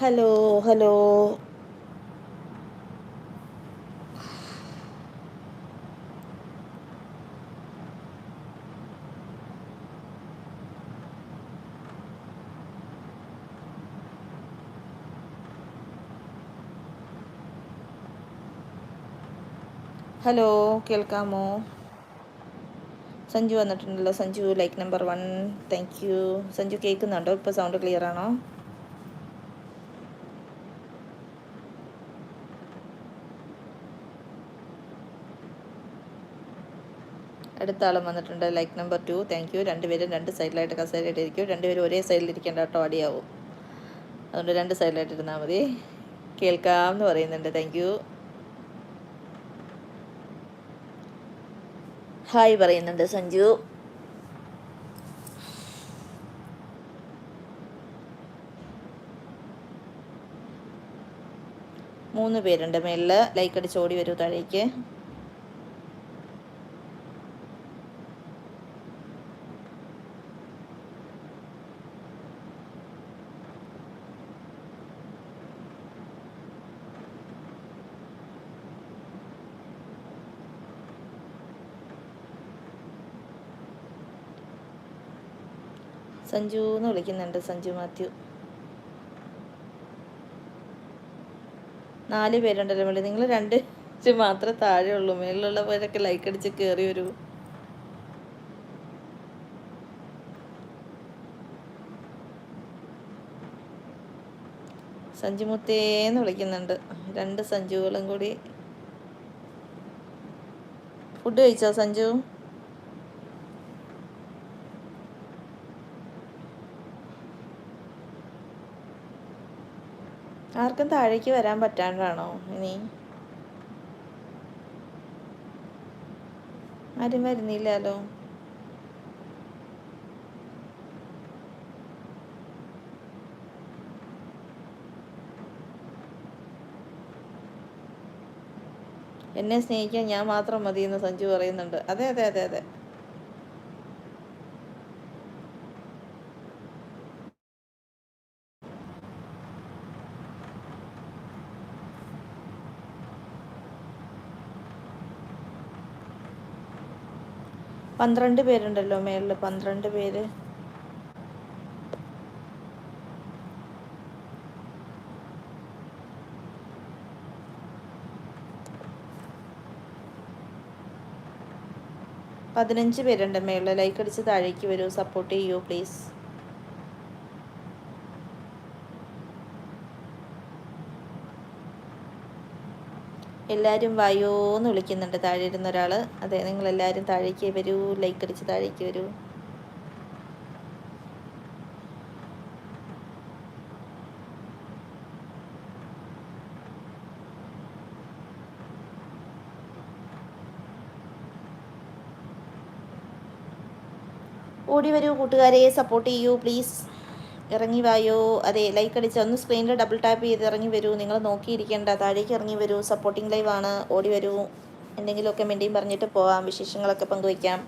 Hello hello. Hello കേൾക്കാമോ? സഞ്ജു വന്നിട്ടുണ്ടല്ലോ. Sanju like number one thank you Sanju കേൾക്കുന്നുണ്ടോ? ഇപ്പോൾ സൗണ്ട് ക്ലിയർ ആണോ? അടുത്ത ആളും വന്നിട്ടുണ്ട്. Like number two thank you രണ്ടുപേരും രണ്ട് സൈഡിലായിട്ട് കസേരയിട്ട് ഇരിക്കും രണ്ടുപേരും ഒരേ സൈഡിലിരിക്കേണ്ട കേട്ടോ അടിയാവും. അതുകൊണ്ട് രണ്ട് സൈഡിലായിട്ട് ഇരുന്നാൽ മതി. കേൾക്കാം എന്ന് പറയുന്നുണ്ട്. താങ്ക് യു ഹായ് പറയുന്നുണ്ട് സഞ്ജു. മൂന്ന് പേരുണ്ട് മേളിൽ ലൈക്ക് അടിച്ച് ഓടി വരൂ താഴേക്ക്. സഞ്ജു എന്ന് വിളിക്കുന്നുണ്ട്. സഞ്ജു മാത്യു. നാല് പേരുണ്ടല്ലോ മേളി നിങ്ങൾ രണ്ട് മാത്രമേ താഴെ ഉള്ളൂ. മേളിലുള്ളവരൊക്കെ ലൈക്ക് അടിച്ച് കയറി വരൂ. സഞ്ജുമുത്തേന്ന് വിളിക്കുന്നുണ്ട്. രണ്ട് സഞ്ജുകളും കൂടി. ഫുഡ് കഴിച്ചോ സഞ്ജു? ആർക്കും താഴേക്ക് വരാൻ പറ്റാണ്ടാണോ ഇനി? ആരും വരുന്നില്ലല്ലോ. എന്നെ സ്നേഹിക്കാൻ ഞാൻ മാത്രം മതി എന്ന് സഞ്ജു പറയുന്നുണ്ട്. അതെ അതെ അതെ അതെ. പന്ത്രണ്ട് പേരുണ്ടല്ലോ മേളിൽ പന്ത്രണ്ട് പേര്. പതിനഞ്ച് പേരുണ്ട് മേളിൽ ലൈക്ക് അടിച്ച് താഴേക്ക് വരൂ സപ്പോർട്ട് ചെയ്യൂ പ്ലീസ് എല്ലാവരും വായോ എന്ന് വിളിക്കുന്നുണ്ട്. താഴെ ഇരുന്ന ഒരാൾ അതെ നിങ്ങളെല്ലാവരും താഴേക്ക് വരൂ. ലൈക്ക് അടിച്ച് താഴേക്ക് വരൂ. ഓടി വരൂ കൂട്ടുകാരെ. സപ്പോർട്ട് ചെയ്യൂ പ്ലീസ്. ഇറങ്ങി വായോ? അതെ ലൈക്ക് അടിച്ച് ഒന്ന് സ്ക്രീനിൽ ഡബിൾ ടാപ്പ് ചെയ്ത് ഇറങ്ങി വരൂ. നിങ്ങൾ നോക്കിയിരിക്കേണ്ട താഴേക്ക് ഇറങ്ങി വരൂ. സപ്പോർട്ടിംഗ് ലൈവ് ആണ്. ഓടി വരൂ. എന്തെങ്കിലുമൊക്കെ മിണ്ടിയും പറഞ്ഞിട്ട് പോവാം. വിശേഷങ്ങളൊക്കെ പങ്കുവയ്ക്കാം.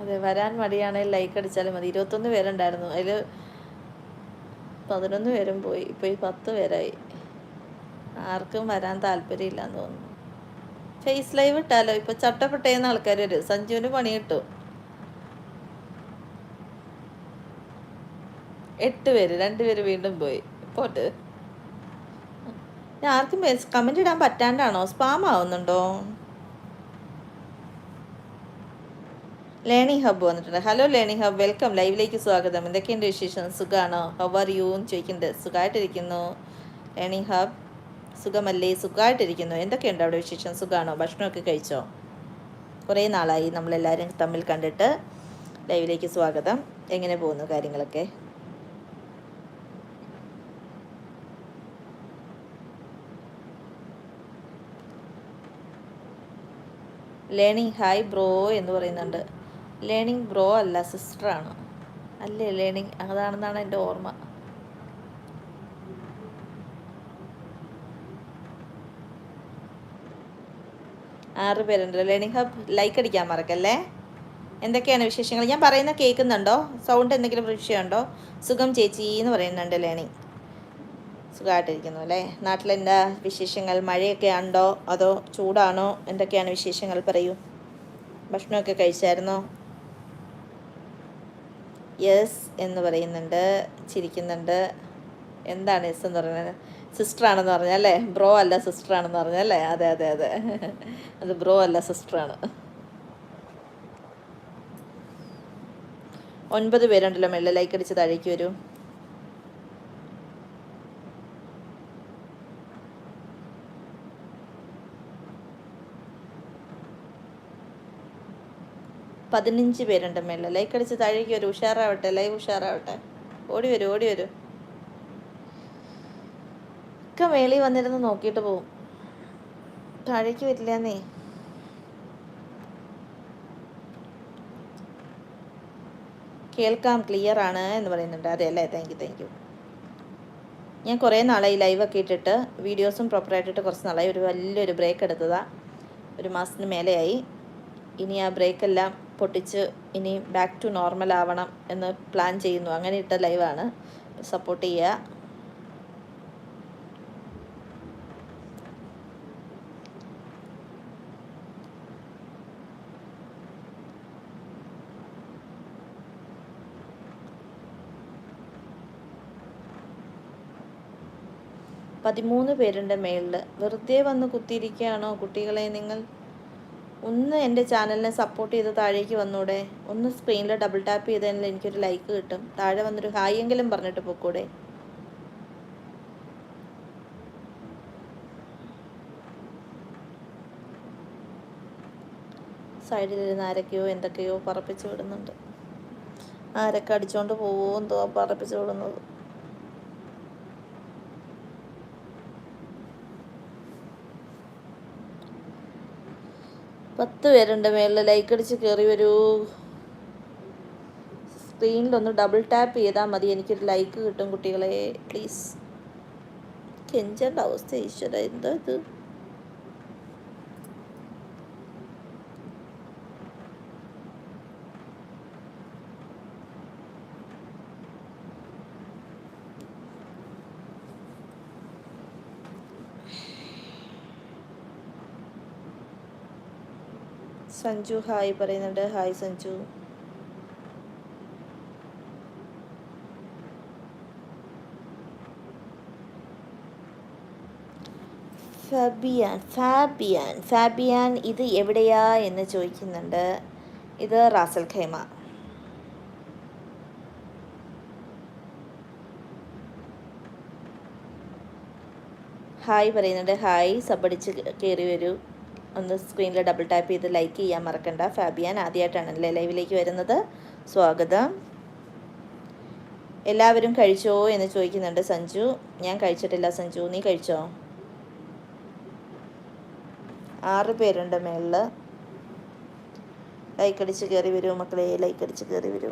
അതെ വരാൻ മടിയാണെങ്കിൽ ലൈക്ക് അടിച്ചാലും മതി. ഇരുപത്തൊന്ന് പേരുണ്ടായിരുന്നു. അതിൽ പതിനൊന്ന് പേരും പോയി. ഇപ്പോൾ ഈ പത്ത് പേരായി. ആർക്കും വരാൻ താല്പര്യമില്ലെന്ന് തോന്നുന്നു. ഫേസ് ലൈവ് ഇട്ടാലോ? ഇപ്പൊ ചട്ടപ്പെട്ടേന്ന് ആൾക്കാർ വരും. സഞ്ജുവിന് പണി കിട്ടും. എട്ട് പേര് രണ്ടുപേര് വീണ്ടും പോയി. പോട്ട്. ആർക്കും കമന്റ് ഇടാൻ പറ്റാണ്ടാണോ? സ്പാം ആവുന്നുണ്ടോ? ലേണിംഗ് ഹബ് വന്നിട്ടുണ്ട്. ഹലോ ലേണിംഗ് ഹബ് വെൽക്കം ലൈവിലേക്ക് സ്വാഗതം. എന്തൊക്കെയുണ്ട് വിശേഷം? സുഖാണോ? ഹൗ ആർ യു എന്ന് ചോദിക്കുന്നുണ്ട്. സുഖമായിട്ടിരിക്കുന്നു ലേണിംഗ് ഹബ് സുഖമല്ലേ? സുഖമായിട്ടിരിക്കുന്നു എന്തൊക്കെയുണ്ട് അവിടെ വിശേഷം? സുഖമാണോ ഭക്ഷണമൊക്കെ കഴിച്ചോ? കുറേ നാളായി നമ്മളെല്ലാവരും തമ്മിൽ കണ്ടിട്ട് ലൈവിലേക്ക് സ്വാഗതം. എങ്ങനെ പോകുന്നു കാര്യങ്ങളൊക്കെ? ലേണിംഗ് ഹായ് ബ്രോ എന്ന് പറയുന്നുണ്ട്. ലേണിംഗ് ബ്രോ അല്ല സിസ്റ്ററാണ് അല്ലേ ലേണിംഗ് അതാണെന്നാണ് എന്റെ ഓർമ്മ. ആറ് പേരുണ്ട് ലേണിംഗ് ഹബ് ലൈക്ക് അടിക്കാൻ മറക്കല്ലേ? എന്തൊക്കെയാണ് വിശേഷങ്ങൾ? ഞാൻ പറയുന്ന കേൾക്കുന്നുണ്ടോ? സൗണ്ട് എന്തെങ്കിലും വിഷയമുണ്ടോ? സുഖം ചേച്ചി എന്ന് പറയുന്നുണ്ട് ലേണിംഗ് സുഖമായിട്ടിരിക്കുന്നു അല്ലേ? നാട്ടിലെന്താ വിശേഷങ്ങൾ? മഴയൊക്കെ ഉണ്ടോ? അതോ ചൂടാണോ? എന്തൊക്കെയാണ് വിശേഷങ്ങൾ? പറയൂ. ഭക്ഷണമൊക്കെ കഴിച്ചായിരുന്നോ? യെസ് എന്ന് പറയുന്നുണ്ട്. ചിരിക്കുന്നുണ്ട്. എന്താണ് യെസ് എന്ന് പറയുന്നത്? സിസ്റ്റർ ആണെന്ന് പറഞ്ഞാൽ അല്ലേ? ബ്രോ അല്ല സിസ്റ്റർ ആണെന്ന് പറഞ്ഞാൽ അല്ലേ? അതെ അതെ അതെ. അത് ബ്രോ അല്ല സിസ്റ്ററാണ്. ഒൻപത് പേരുണ്ടല്ലോ മെല്ലെ ലൈക്ക് അടിച്ച് താഴേക്ക് വരൂ. പതിനഞ്ച് പേരുണ്ട് മേലെ ലൈക്ക് അടിച്ച് താഴേക്ക് വരും. ഉഷാറാവട്ടെ ലൈവ് ഉഷാറാവട്ടെ. ഓടി വരൂ ഓടി വരൂ. ഒക്കെ മേളിൽ വന്നിരുന്ന് നോക്കിയിട്ട് പോവും. താഴേക്ക് വരില്ലെന്നേ. കേൾക്കാം ക്ലിയർ ആണ് എന്ന് പറയുന്നുണ്ട്. അതെ അല്ലേ? താങ്ക് യു താങ്ക് യു ഞാൻ കുറേ നാളായി ലൈവൊക്കെ ഇട്ടിട്ട് വീഡിയോസും പ്രോപ്പറായിട്ടിട്ട് കുറച്ച് നാളായി. ഒരു വലിയൊരു ബ്രേക്ക് എടുത്തതാണ് ഒരു മാസത്തിന് മേലെയായി. ഇനി ആ ബ്രേക്കെല്ലാം പൊട്ടിച്ച് ഇനി ബാക്ക് ടു നോർമൽ ആവണം എന്ന് പ്ലാൻ ചെയ്യുന്നു. അങ്ങനെ ഇട്ട ലൈവാണ് സപ്പോർട്ട് ചെയ്യുക. പതിമൂന്ന് പേരുണ്ട് മേളിൽ വെറുതെ വന്ന് കുത്തിയിരിക്കുകയാണോ കുട്ടികളെ നിങ്ങൾ? ഒന്ന് എന്റെ ചാനലിനെ സപ്പോർട്ട് ചെയ്ത് താഴേക്ക് വന്നൂടെ. ഒന്ന് സ്ക്രീനിൽ ഡബിൾ ടാപ്പ് ചെയ്തതിൽ എനിക്കൊരു ലൈക്ക് കിട്ടും. താഴെ വന്നൊരു ഹായ് എങ്കിലും പറഞ്ഞിട്ട് പൊക്കൂടെ. സൈഡിലിരുന്ന് ആരൊക്കെയോ എന്തൊക്കെയോ പറപ്പിച്ചു വിടുന്നുണ്ട്. ആരൊക്കെ അടിച്ചുകൊണ്ട് പോവോ എന്തോ പറപ്പിച്ചു വിടുന്നത്. പത്ത് പേരുണ്ട് മേളിൽ. ലൈക്ക് അടിച്ച് കയറി വരൂ സ്ക്രീനിലൊന്ന് ഡബിൾ ടാപ്പ് ചെയ്താൽ മതി. എനിക്കൊരു ലൈക്ക് കിട്ടും കുട്ടികളെ. പ്ലീസ് കെഞ്ചേണ്ട അവസ്ഥ ഈശ്വര? എന്താ ഇത്? സഞ്ജു ഹായ് പറയുന്നുണ്ട്. Hi Sanju. Fabian Fabian Fabian ഇത് എവിടെയാ എന്ന് ചോദിക്കുന്നുണ്ട്. ഇത് റാസൽ ഖൈമ. ഹായ് പറയുന്നുണ്ട്. ഹായ് സബടിച്ച് കയറി വരൂ. ഒന്ന് സ്ക്രീനിൽ ഡബിൾ ടാപ്പ് ചെയ്ത് ലൈക്ക് ചെയ്യാൻ മറക്കണ്ട. ഫാബിയാൻ ആദ്യമായിട്ടാണല്ലേ ലൈവിലേക്ക് വരുന്നത്. സ്വാഗതം. എല്ലാവരും കഴിച്ചോ എന്ന് ചോദിക്കുന്നുണ്ട് സഞ്ജു. ഞാൻ കഴിച്ചിട്ടില്ല സഞ്ജു. നീ കഴിച്ചോ? ആറ് പേരുണ്ട് മേളിൽ ലൈക്ക് അടിച്ച് കയറി വരൂ മക്കളെ ലൈക്ക് അടിച്ച് കയറി വരൂ.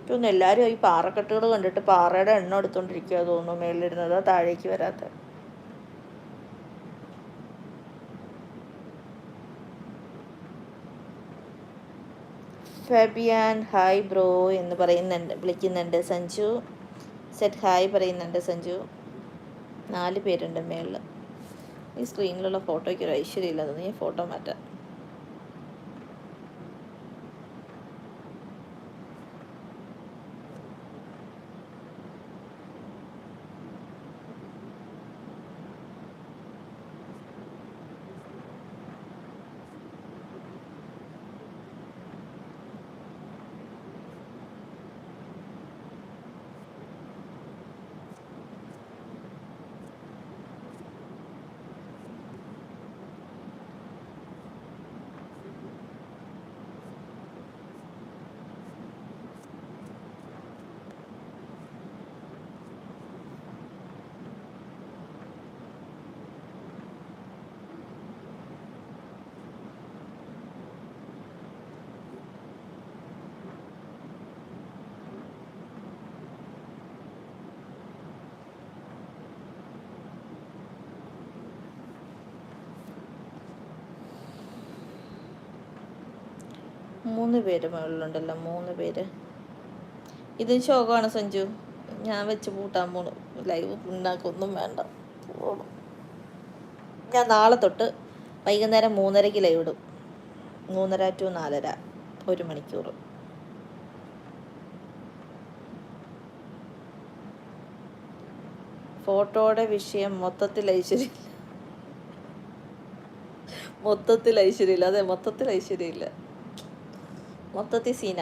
ഇപ്പൊ എല്ലാവരും ഈ പാറക്കെട്ടുകൾ കണ്ടിട്ട് പാറയുടെ എണ്ണം എടുത്തുകൊണ്ടിരിക്കുക തോന്നുന്നു മേളിലിരുന്നത് താഴേക്ക് വരാത്ത. ഫാബിയാൻ ഹായ് ബ്രോ എന്ന് പറയുന്നുണ്ട് വിളിക്കുന്നുണ്ട്. സഞ്ജു സെറ്റ് ഹായ് പറയുന്നുണ്ട് സഞ്ജു. നാല് പേരുണ്ട് മേളിൽ ഈ സ്ക്രീനിലുള്ള ഫോട്ടോയ്ക്ക് ഒരു ഐശ്വര്യമില്ല ഞാൻ ഫോട്ടോ മാറ്റാം മൂന്ന് പേര് മുകളിലുണ്ടല്ലോ മൂന്ന് പേര്. ഇത് ശോകമാണ് സഞ്ജു. ഞാൻ വെച്ച് പൂട്ടാൻ പോണു. ലൈവ് ഉണ്ടാക്കൊന്നും വേണ്ട. ഞാൻ നാളെ തൊട്ട് വൈകുന്നേരം മൂന്നരയ്ക്ക് ലൈവ് ഇടും. മൂന്നര ടു നാലര ഒരു മണിക്കൂർ. ഫോട്ടോയുടെ വിഷയം മൊത്തത്തിൽ ഐശ്വര്യം മൊത്തത്തിൽ ഐശ്വര്യമില്ല. അതെ മൊത്തത്തിൽ ഐശ്വര്യമില്ല. മൊത്തത്തിൽ സീന.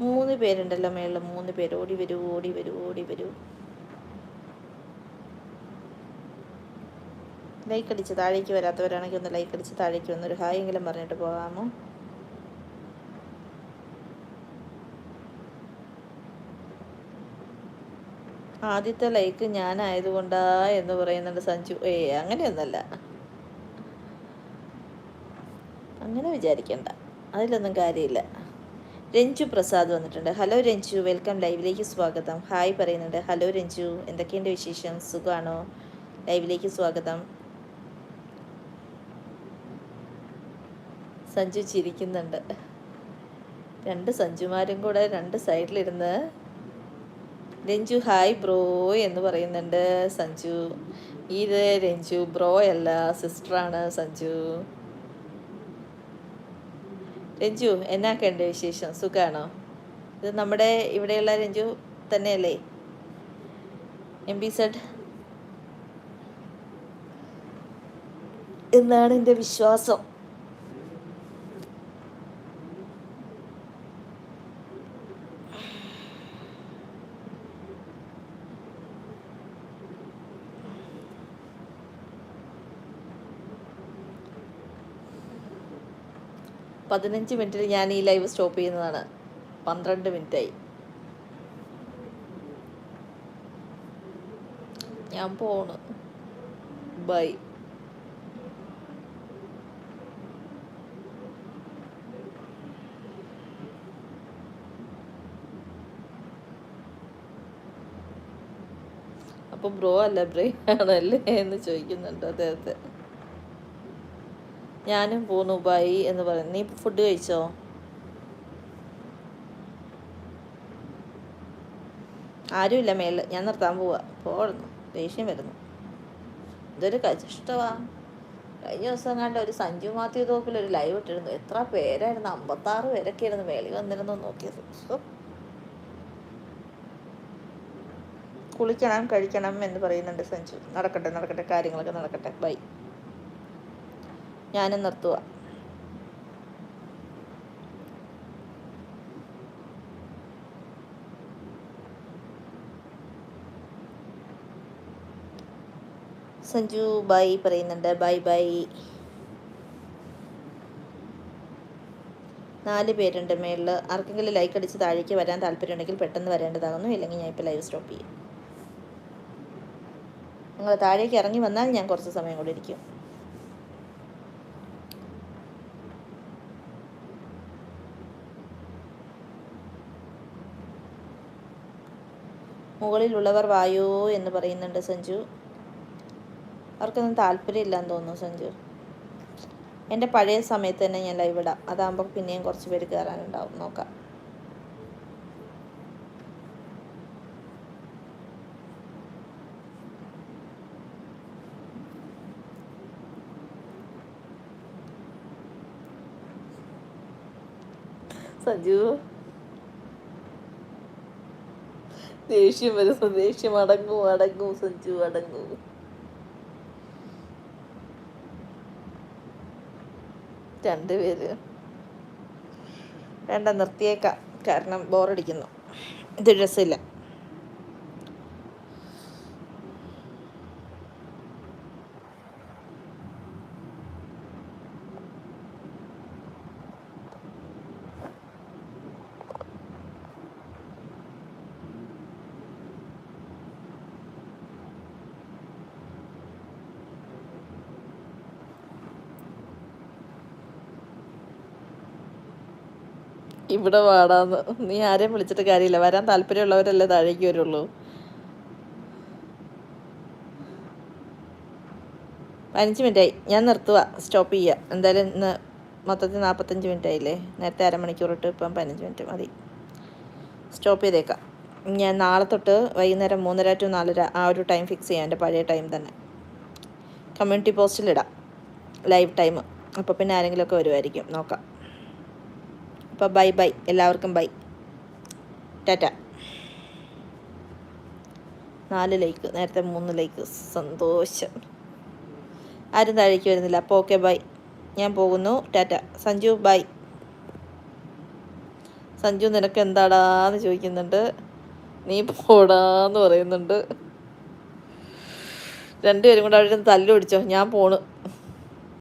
മൂന്ന് പേരുണ്ടല്ലോ മേളിൽ മൂന്ന് പേര്. ഓടി വരൂ ഓടി വരൂ ഓടി വരൂ. ലൈക്ക് അടിച്ച് താഴേക്ക് വരാത്തവരാണെങ്കിൽ ഒന്ന് ലൈക്ക് അടിച്ച് താഴേക്ക് വന്നൊരു ഹായ് എങ്കിലും പറഞ്ഞിട്ട് പോകാമോ? ആദ്യത്തെ ലൈക്ക് ഞാനായതുകൊണ്ടാ എന്ന് പറയുന്നുണ്ട് സഞ്ജു. ഏ അങ്ങനെയൊന്നല്ല. അങ്ങനെ വിചാരിക്കണ്ട. അതിലൊന്നും കാര്യമില്ല. രഞ്ജു പ്രസാദ് വന്നിട്ടുണ്ട്. ഹലോ രഞ്ജു വെൽക്കം ലൈവിലേക്ക് സ്വാഗതം. ഹായ് പറയുന്നുണ്ട്. ഹലോ രഞ്ജു എന്തൊക്കെയുണ്ട് വിശേഷം? സുഖമാണോ ലൈവിലേക്ക് സ്വാഗതം. സഞ്ജു ചിരിക്കുന്നുണ്ട് രണ്ട് സഞ്ജുമാരും കൂടെ രണ്ട് സൈഡിലിരുന്ന് രഞ്ജു ഹായ് ബ്രോ എന്ന് പറയുന്നുണ്ട് സഞ്ജു. ഇത് രഞ്ജു ബ്രോ അല്ല സിസ്റ്ററാണ് സഞ്ജു. രഞ്ജു എന്നാക്കുണ്ട് വിശേഷം? സുഖമാണോ ഇത് നമ്മുടെ ഇവിടെയുള്ള രഞ്ജു തന്നെയല്ലേ? എം ബി സെഡ് എന്നാണ് എന്റെ വിശ്വാസം. പതിനഞ്ച് മിനിറ്റിൽ ഞാൻ ഈ ലൈവ് സ്റ്റോപ്പ് ചെയ്യുന്നതാണ്. പന്ത്രണ്ട് മിനിറ്റായി. ഞാൻ പോണു. ബൈ. അപ്പൊ ബ്രോ അല്ല ബ്രേ ആണല്ലേ എന്ന് ചോദിക്കുന്നുണ്ട് അദ്ദേഹത്തെ. ഞാനും പോന്നു ബൈ എന്ന് പറയുന്നു. നീ ഫുഡ് കഴിച്ചോ? ആരുമില്ല മേലെ ഞാൻ നിർത്താൻ പോവാ. പോടുന്നു ദേഷ്യം വരുന്നു. ഇതൊരു കഷ്ടമാ കഴിഞ്ഞ ദിവസം കണ്ട ഒരു സഞ്ജു മാത്യു തോപ്പിൽ ഒരു ലൈവ് ഇട്ടിരുന്നു. എത്ര പേരായിരുന്നു അമ്പത്താറ് പേരൊക്കെ ആയിരുന്നു മേളി വന്നിരുന്നു നോക്കിയത്. കുളിക്കണം കഴിക്കണം എന്ന് പറയുന്നുണ്ട് സഞ്ജു. നടക്കട്ടെ നടക്കട്ടെ കാര്യങ്ങളൊക്കെ നടക്കട്ടെ. ബൈ ഞാനും നിർത്തുക സഞ്ജു ബൈ പറയുന്നുണ്ട്. Bye bye. നാല് പേരുണ്ട് മേളിൽ ആർക്കെങ്കിലും ലൈക്ക് അടിച്ച് താഴേക്ക് വരാൻ താല്പര്യമുണ്ടെങ്കിൽ പെട്ടെന്ന് വരേണ്ടതാകുന്നു. ഇല്ലെങ്കിൽ ഞാൻ ഇപ്പോൾ ലൈവ് സ്റ്റോപ്പ് ചെയ്യും. നിങ്ങൾ താഴേക്ക് ഇറങ്ങി വന്നാൽ ഞാൻ കുറച്ച് സമയം കൂടി ഇരിക്കും. മുകളിലുള്ളവർ വായോ എന്ന് പറയുന്നുണ്ട് സഞ്ജു. അവർക്കൊന്നും താല്പര്യമില്ലാന്ന് തോന്നുന്നു സഞ്ജു. എന്റെ പഴയ സമയത്ത് തന്നെ ഞാൻ ലൈവ് ഇടാം. അതാകുമ്പോൾ പിന്നെയും കുറച്ച് പേര് കയറാനുണ്ടാവും നോക്കാം. സഞ്ജു. ദേഷ്യം വരുന്നു ദേഷ്യം അടങ്ങൂ അടങ്ങൂ സഞ്ജു അടങ്ങൂ. രണ്ടുപേര്. വേണ്ട നിർത്തിയേക്കാം. കാരണം ബോറടിക്കുന്നു. ഇത് രസമില്ല. ഇവിടെ വാടാന്ന്. നീ ആരെയും വിളിച്ചിട്ട് കാര്യമില്ല. വരാൻ താല്പര്യമുള്ളവരല്ലേ താഴേക്ക് വരുള്ളൂ. പതിനഞ്ച് മിനിറ്റായി. ഞാൻ നിർത്തുക സ്റ്റോപ്പ് ചെയ്യുക എന്തായാലും ഇന്ന് മൊത്തത്തിൽ നാൽപ്പത്തഞ്ച് മിനിറ്റ് ആയില്ലേ നേരത്തെ അരമണിക്കൂർ ഇട്ട് ഇപ്പം പതിനഞ്ച് മിനിറ്റ് മതി. സ്റ്റോപ്പ് ചെയ്തേക്കാം. ഞാൻ നാളെ തൊട്ട് വൈകുന്നേരം മൂന്നര ടു നാലര ആ ഒരു ടൈം ഫിക്സ് ചെയ്യാം. എന്റെ പഴയ ടൈം തന്നെ. കമ്മ്യൂണിറ്റി പോസ്റ്റിലിടാം ലൈവ് ടൈം. അപ്പോൾ പിന്നെ ആരെങ്കിലുമൊക്കെ വരുമായിരിക്കും നോക്കാം. അപ്പോൾ ബൈ ബൈ എല്ലാവർക്കും ബൈ ടാറ്റ. നാല് ലൈക്ക് നേരത്തെ മൂന്ന് ലൈക്ക് സന്തോഷം. ആരും താഴേക്ക് വരുന്നില്ല. അപ്പോൾ ഓക്കെ ബൈ ഞാൻ പോകുന്നു. ടാറ്റ. സഞ്ജു ബൈ സഞ്ജു നിനക്ക് എന്താടാന്ന് ചോദിക്കുന്നുണ്ട്. നീ പോടാന്ന് പറയുന്നുണ്ട്. രണ്ടുപേരും കൂടെ അവിടെ തല്ലു പിടിച്ചോ? ഞാൻ പോണ്.